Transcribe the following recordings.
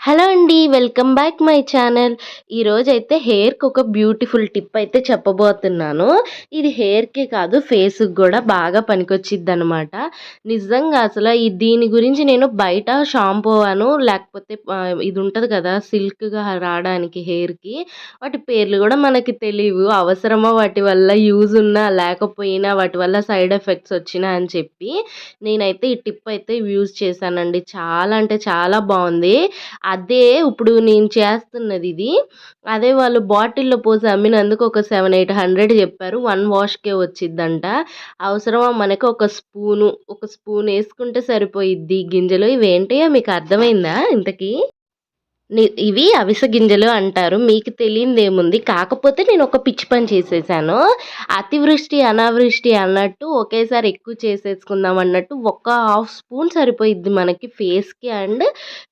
Hello అండి welcome back my channel. ఈరోజైతే హెయిర్కి ఒక బ్యూటిఫుల్ టిప్ అయితే చెప్పబోతున్నాను. ఇది హెయిర్కే కాదు ఫేస్కి కూడా బాగా పనికొచ్చిద్ది అనమాట నిజంగా అసలు ఈ దీని గురించి నేను బయట షాంపూ అను లేకపోతే ఇది ఉంటుంది కదా సిల్క్గా రావడానికి హెయిర్కి. వాటి పేర్లు కూడా మనకి తెలియవు అవసరమా వాటి వల్ల యూజ్ ఉన్నా లేకపోయినా వాటి వల్ల సైడ్ ఎఫెక్ట్స్ వచ్చినా అని చెప్పి నేనైతే ఈ టిప్ అయితే యూజ్ చేశానండి. చాలా అంటే చాలా బాగుంది అదే ఇప్పుడు నేను చేస్తున్నది ఇది. అదే వాళ్ళు బాటిల్లో పోసి అమ్మినందుకు ఒక సెవెన్ ఎయిట్ హండ్రెడ్ చెప్పారు. వన్ వాష్కే వచ్చిద్దంట. అవసరమా? మనకి ఒక స్పూను. ఒక స్పూన్ వేసుకుంటే సరిపోయిద్ది. గింజలు ఇవేంటియో మీకు అర్థమైందా ఇంతకీ? ఇవి అవిసె గింజలు అంటారు. మీకు తెలియంది ఏముంది కాకపోతే నేను ఒక పిచ్చి పని చేసేసాను. అతివృష్టి అనావృష్టి అన్నట్టు ఒకేసారి ఎక్కువ చేసేసుకుందాం అన్నట్టు ఒక హాఫ్ స్పూన్ సరిపోయిద్ది మనకి ఫేస్కి అండ్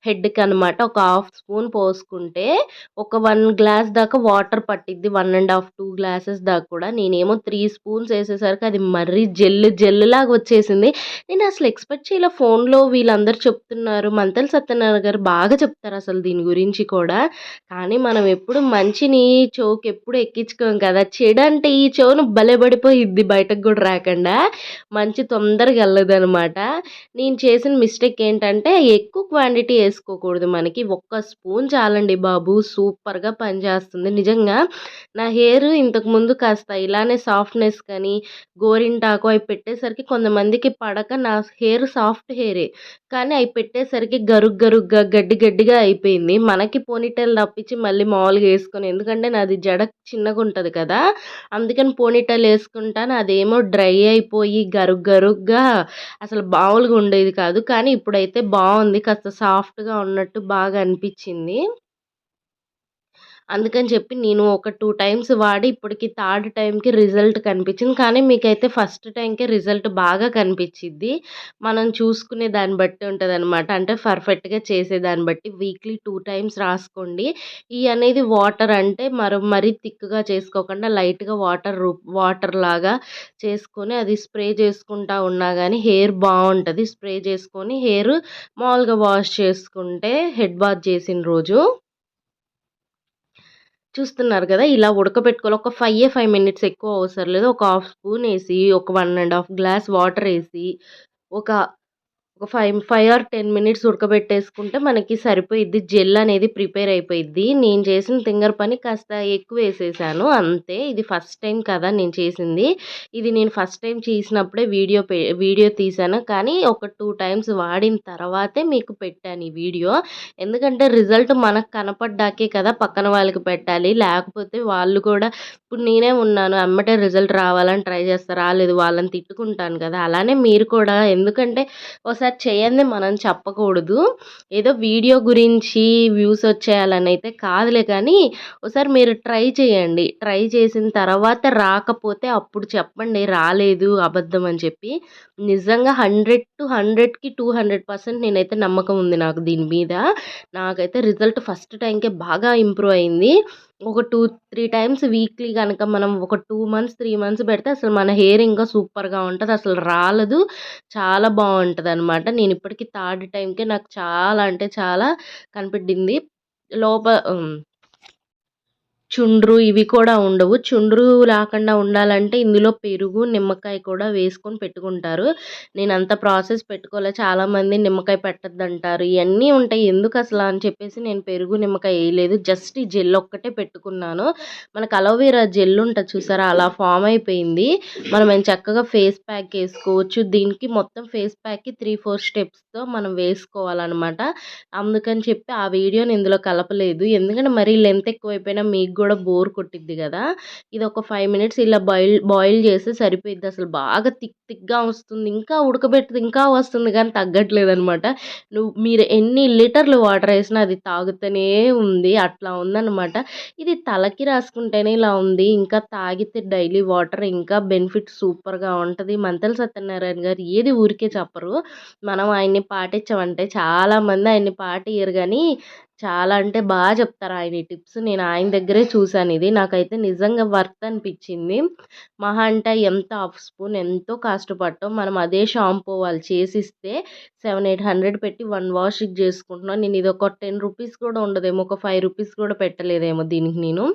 హెడ్కి అనమాట ఒక హాఫ్ స్పూన్ పోసుకుంటే ఒక వన్ గ్లాస్ దాకా వాటర్ పట్టిద్ది. One and half two glasses దాకా కూడా. నేనేమో త్రీ స్పూన్స్ వేసేసరికి అది మరీ జెల్లు జెల్లు లాగా వచ్చేసింది. నేను అసలు ఎక్స్పెక్ట్ చేయలే ఫోన్లో వీళ్ళందరూ చెప్తున్నారు. మంతెల సత్యనారాయణ గారు బాగా చెప్తారు అసలు దీని గురించి గురించి కూడా. కానీ మనం ఎప్పుడు మంచిని చెవుకి ఎప్పుడు ఎక్కించుకోం కదా. చెడు అంటే ఈ చెవును బలపడిపోయిద్ది బయటకు కూడా రాకుండా. మంచి తొందరగా వెళ్ళదు అనమాట నేను చేసిన మిస్టేక్ ఏంటంటే ఎక్కువ క్వాంటిటీ వేసుకోకూడదు మనకి. ఒక్క స్పూన్ చాలండి బాబు. సూపర్గా పనిచేస్తుంది. నిజంగా నా హెయిర్ ఇంతకుముందు కాస్త ఇలానే సాఫ్ట్నెస్ కానీ గోరింటాకు అవి పెట్టేసరికి కొంతమందికి పడక నా హెయిర్ సాఫ్ట్ హెయిరే. కానీ అవి పెట్టేసరికి గరుగ్ గరుగ్గా గడ్డి గడ్డిగా అయిపోయింది. మనకి పోనీటైల్ తప్పించి మళ్ళీ మామూలుగా వేసుకొని ఎందుకంటే నాది జడ చిన్నగా ఉంటుంది కదా అందుకని పోనీటైల్ వేసుకుంటాను. అదేమో డ్రై అయిపోయి గరుగ్ గరుగ్గా అసలు మామూలుగా ఉండేది కాదు. కానీ ఇప్పుడైతే బాగుంది కాస్త సాఫ్ట్గా ఉన్నట్టు బాగా అనిపించింది అందుకని చెప్పి నేను ఒక టూ టైమ్స్ వాడి ఇప్పటికి థర్డ్ టైంకి రిజల్ట్ కనిపించింది. కానీ మీకైతే ఫస్ట్ టైంకే రిజల్ట్ బాగా కనిపించిద్ది. మనం చూసుకునే దాన్ని బట్టి ఉంటుంది అనమాట అంటే పర్ఫెక్ట్గా చేసేదాన్ని బట్టి వీక్లీ టూ టైమ్స్ రాసుకోండి. ఈ అనేది వాటర్ అంటే మరి మరీ థిక్గా చేసుకోకుండా లైట్గా వాటర్ వాటర్ లాగా చేసుకొని అది స్ప్రే చేసుకుంటా ఉన్నా కానీ హెయిర్ బాగుంటుంది. స్ప్రే చేసుకొని హెయిర్ మామూలుగా వాష్ చేసుకుంటే హెడ్ బాత్ చేసిన రోజు చూస్తున్నారు కదా ఇలా ఉడకబెట్టుకోవాలి. ఒక ఫైవ్ ఫైవ్ మినిట్స్ ఎక్కువ అవసరం లేదు. ఒక హాఫ్ స్పూన్ వేసి ఒక one and half glass water వేసి ఒక ఒక five five or ten minutes ఉడకబెట్టేసుకుంటే మనకి సరిపోయిద్ది. జెల్ అనేది ప్రిపేర్ అయిపోయిద్ది. నేను చేసిన తింగర్ పని కాస్త ఎక్కువ వేసేసాను. అంతే ఇది ఫస్ట్ టైం కదా నేను చేసింది. ఇది నేను ఫస్ట్ టైం చేసినప్పుడే వీడియో వీడియో తీసాను కానీ ఒక టూ టైమ్స్ వాడిన తర్వాతే మీకు పెట్టాను ఈ వీడియో. ఎందుకంటే రిజల్ట్ మనకు కనపడ్డాకే కదా పక్కన వాళ్ళకి పెట్టాలి. లేకపోతే వాళ్ళు కూడా ఇప్పుడు నేనే ఉన్నాను. అమ్మటే రిజల్ట్ రావాలని ట్రై చేస్తా. రాలేదు వాళ్ళని తిట్టుకుంటాను కదా. అలానే మీరు కూడా. ఎందుకంటే ఒకసారి చేయండి మనం చెప్పకూడదు. ఏదో వీడియో గురించి వ్యూస్ వచ్చేయాలని అయితే కాదులే కానీ ఒకసారి మీరు ట్రై చేయండి. ట్రై చేసిన తర్వాత రాకపోతే అప్పుడు చెప్పండి రాలేదు అబద్ధం అని చెప్పి. నిజంగా హండ్రెడ్ టు హండ్రెడ్కి టూ హండ్రెడ్ పర్సెంట్ నేనైతే నమ్మకం ఉంది నాకు దీని మీద. నాకైతే రిజల్ట్ ఫస్ట్ టైంకే బాగా ఇంప్రూవ్ అయింది. ఒక టూ త్రీ టైమ్స్ వీక్లీ కనుక మనం ఒక టూ మంత్స్ త్రీ మంత్స్ పెడితే అసలు మన హెయిర్ ఇంకా సూపర్గా ఉంటుంది. అసలు రాలదు. చాలా బాగుంటుంది అనమాట నేను ఇప్పటికి థర్డ్ టైంకే నాకు చాలా అంటే చాలా కనిపెట్టింది. లోప చుండ్రు ఇవి కూడా ఉండవు. చుండ్రు రాకుండా ఉండాలంటే ఇందులో పెరుగు నిమ్మకాయ కూడా వేసుకొని పెట్టుకుంటారు. నేను అంత ప్రాసెస్ పెట్టుకోలే. చాలామంది నిమ్మకాయ పెట్టద్దు అంటారు ఇవన్నీ ఉంటాయి. ఎందుకు అసలు అని చెప్పేసి నేను పెరుగు నిమ్మకాయ వేయలేదు. జస్ట్ ఈ జెల్ ఒక్కటే పెట్టుకున్నాను. మనకు అలోవెరా జెల్ ఉంటుంది చూసారా? అలా ఫామ్ అయిపోయింది. మనం ఏం చక్కగా ఫేస్ ప్యాక్ వేసుకోవచ్చు. దీనికి మొత్తం ఫేస్ ప్యాక్కి త్రీ ఫోర్ స్టెప్స్తో మనం వేసుకోవాలన్నమాట. అందుకని చెప్పి ఆ వీడియోని ఇందులో కలపలేదు. ఎందుకంటే మరీ లెంత్ ఎక్కువైపోయినా మీకు కూడా బోర్ కొట్టిద్ది కదా. ఇది ఒక ఫైవ్ మినిట్స్ ఇలా బాయిల్ బాయిల్ చేస్తే సరిపోయిద్ది. అసలు బాగా థిక్ థిక్గా వస్తుంది. ఇంకా ఉడకబెట్టి ఇంకా వస్తుంది కానీ తగ్గట్లేదు అనమాట నువ్వు మీరు ఎన్ని లీటర్లు వాటర్ వేసినా అది తాగుతూనే ఉంది. అట్లా ఉందన్నమాట ఇది తలకి రాసుకుంటేనే ఇలా ఉంది. ఇంకా తాగితే డైలీ వాటర్ ఇంకా బెనిఫిట్ సూపర్గా ఉంటుంది. మంతల సత్యనారాయణ గారు ఏది ఊరికే చెప్పరు. మనం ఆయన్ని పాటించామంటే చాలామంది ఆయన్ని పాటియ్యరు కానీ చాలా అంటే బాగా చెప్తారు ఆయన టిప్స్. నేను ఆయన దగ్గరే చూసాను ఇది. నాకైతే నిజంగా వర్త్ అనిపించింది మహా అంటే ఎంత హాఫ్ స్పూన్ ఎంతో కాస్ట్ మనం అదే షాంపూ వాళ్ళు చేసిస్తే 7, 800 పెట్టి వన్ వాష్‌కి చేసుకుంటున్నాను నేను ఇది ఒక 10 రూపీస్ కూడా ఉండదేమో. ఒక ఫైవ్ రూపీస్ కూడా పెట్టలేదేమో దీనికి నేను.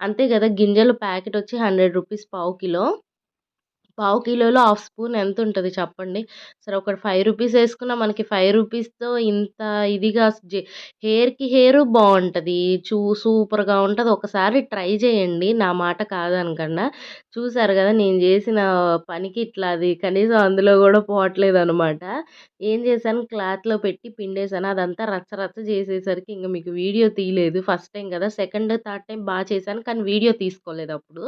అంతే కదా! గింజలు ప్యాకెట్ వచ్చి 100 రూపీస్ పావు కిలో. పావు కిలోలో హాఫ్ స్పూన్ ఎంత ఉంటుంది చెప్పండి. సరే ఒక ఫైవ్ రూపీస్ వేసుకున్నా మనకి ఫైవ్ రూపీస్‌తో ఇంత ఇదిగా జె హెయిర్‌కి హెయిర్ బాగుంటుంది చూ సూపర్‌గా ఉంటుంది ఒకసారి ట్రై చేయండి. నా మాట కాదనకుండా చూసారు కదా నేను చేసిన పనికి ఇట్లా అది కనీసం అందులో కూడా పోవట్లేదు అనమాట ఏం చేశాను క్లాత్‌లో పెట్టి పిండేసాను. అదంతా రచ్చ రచ్చ చేసేసరికి ఇంక మీకు వీడియో తీయలేదు. ఫస్ట్ టైం కదా! సెకండ్, థర్డ్ టైం బా చేశాను. కానీ వీడియో తీసుకోలేదు అప్పుడు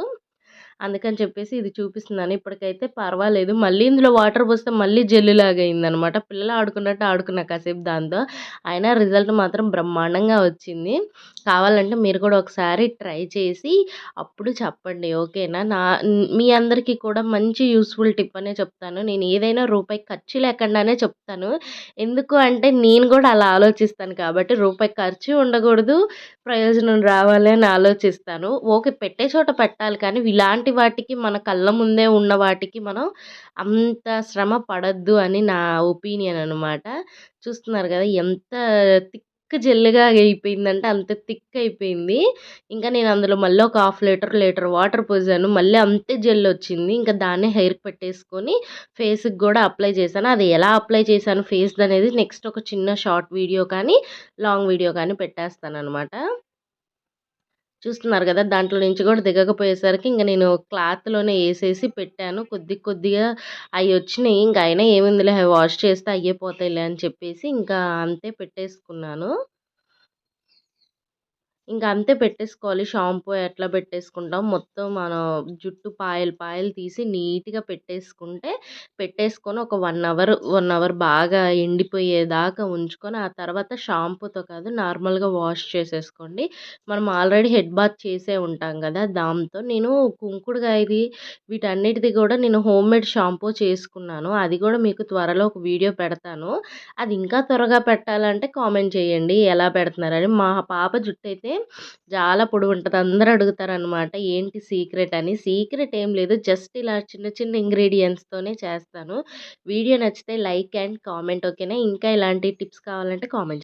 అందుకని చెప్పేసి ఇది చూపిస్తున్నాను. ఇప్పటికైతే పర్వాలేదు. మళ్ళీ ఇందులో వాటర్ పోస్తే మళ్ళీ జెల్లులాగా అయిందనమాట. పిల్లలు ఆడుకున్నట్టు ఆడుకున్నా కాసేపు దాంతో. అయినా రిజల్ట్ మాత్రం బ్రహ్మాండంగా వచ్చింది. కావాలంటే మీరు కూడా ఒకసారి ట్రై చేసి అప్పుడు చెప్పండి. ఓకేనా? నా మీ అందరికీ కూడా మంచి యూస్ఫుల్ టిప్ అనే చెప్తాను. నేను ఏదైనా రూపాయి ఖర్చు లేకుండానే చెప్తాను. ఎందుకు అంటే నేను కూడా అలా ఆలోచిస్తాను కాబట్టి రూపాయి ఖర్చు ఉండకూడదు. ప్రయోజనం రావాలి అని ఆలోచిస్తాను. ఓకే. పెట్టే చోట పెట్టాలి కానీ ఇలాంటి వాటికి మన కళ్ళ ముందే ఉన్న వాటికి మనం అంత శ్రమ పడద్దు అని నా ఒపీనియన్ అనమాట. చూస్తున్నారు కదా ఎంత థిక్ జెల్‌గా అయిపోయిందంటే అంత థిక్ అయిపోయింది. ఇంకా నేను అందులో మళ్ళీ ఒక హాఫ్ లీటర్, లీటర్ వాటర్ పోసాను. మళ్ళీ అంతే జెల్ వచ్చింది ఇంకా దాన్నే హెయిర్ పెట్టేసుకొని ఫేస్‌కి కూడా అప్లై చేశాను. అది ఎలా అప్లై చేశాను ఫేస్‌దనేది నెక్స్ట్ ఒక చిన్న షార్ట్ వీడియో కానీ, లాంగ్ వీడియో కానీ పెట్టేస్తాను అనమాట చూస్తున్నారు కదా దాంట్లో నుంచి కూడా దిగకపోయేసరికి ఇంకా నేను క్లాత్‌లోనే వేసేసి పెట్టాను. కొద్ది కొద్దిగా అవి వచ్చినాయి ఇంకా అయినా ఏముందిలే అవి వాష్ చేస్తే అయ్యే పోతాయిలే అని చెప్పేసి ఇంకా అంతే పెట్టేసుకున్నాను. ఇంకా అంతే పెట్టేసుకోవాలి. షాంపూ ఎట్లా పెట్టేసుకుంటాం మొత్తం మనం జుట్టు పాయలు పాయలు తీసి నీట్‌గా పెట్టేసుకుంటే పెట్టేసుకొని ఒక వన్ అవర్, వన్ అవర్ బాగా ఎండిపోయేదాకా ఉంచుకొని ఆ తర్వాత షాంపూతో కాదు నార్మల్‌గా వాష్ చేసేసుకోండి. మనం ఆల్రెడీ హెడ్ బాత్ చేసే ఉంటాం కదా దాంతో నేను కుంకుడుకాయది వీటన్నిటిది కూడా నేను హోమ్‌మేడ్ షాంపూ చేసుకున్నాను. అది కూడా మీకు త్వరలో ఒక వీడియో పెడతాను. అది ఇంకా త్వరగా పెట్టాలంటే కామెంట్ చేయండి. ఎలా పెడుతున్నారని. మా పాప జుట్టయితే చాలా పొడవుంటది. అందరూ అడుగుతారనమాట. ఏంటి సీక్రెట్ అని. సీక్రెట్ ఏం లేదు. జస్ట్ ఇలా చిన్న చిన్న ఇంగ్రీడియంట్స్తోనే చేస్తాను. వీడియో నచ్చితే లైక్ అండ్ కామెంట్ ఓకేనా? ఇంకా ఇలాంటి టిప్స్ కావాలంటే కామెంట్